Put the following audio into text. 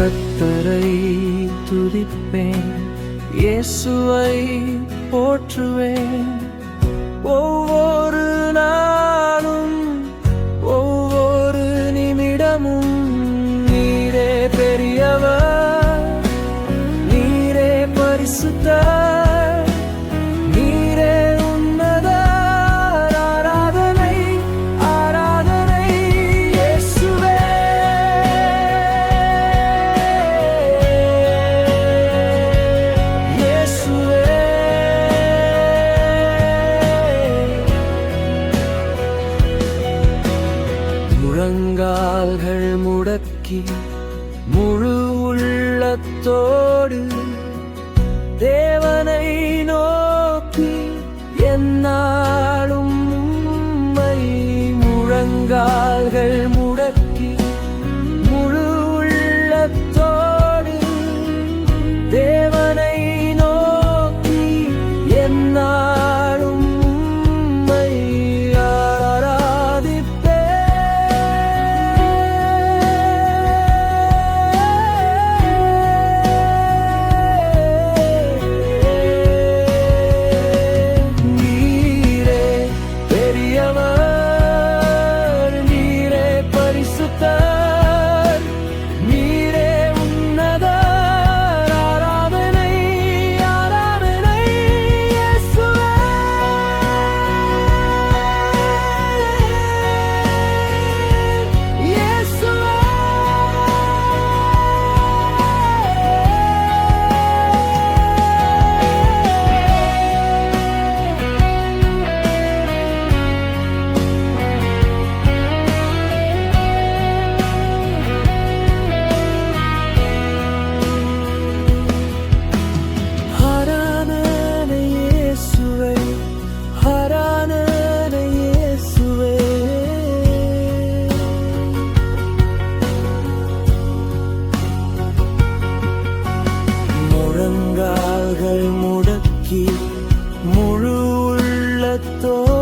கத்தரை துதிப்பேன். இயேசுவை போற்றுவேன். ஒவ்வொரு நாளும் ஒவ்வொரு நிமிடமும் நீரே பெரியவர். முழு உள்ளத்தோடு தேவனை நோக்கி என்னாலும் முழங்கால்கள் perfecto.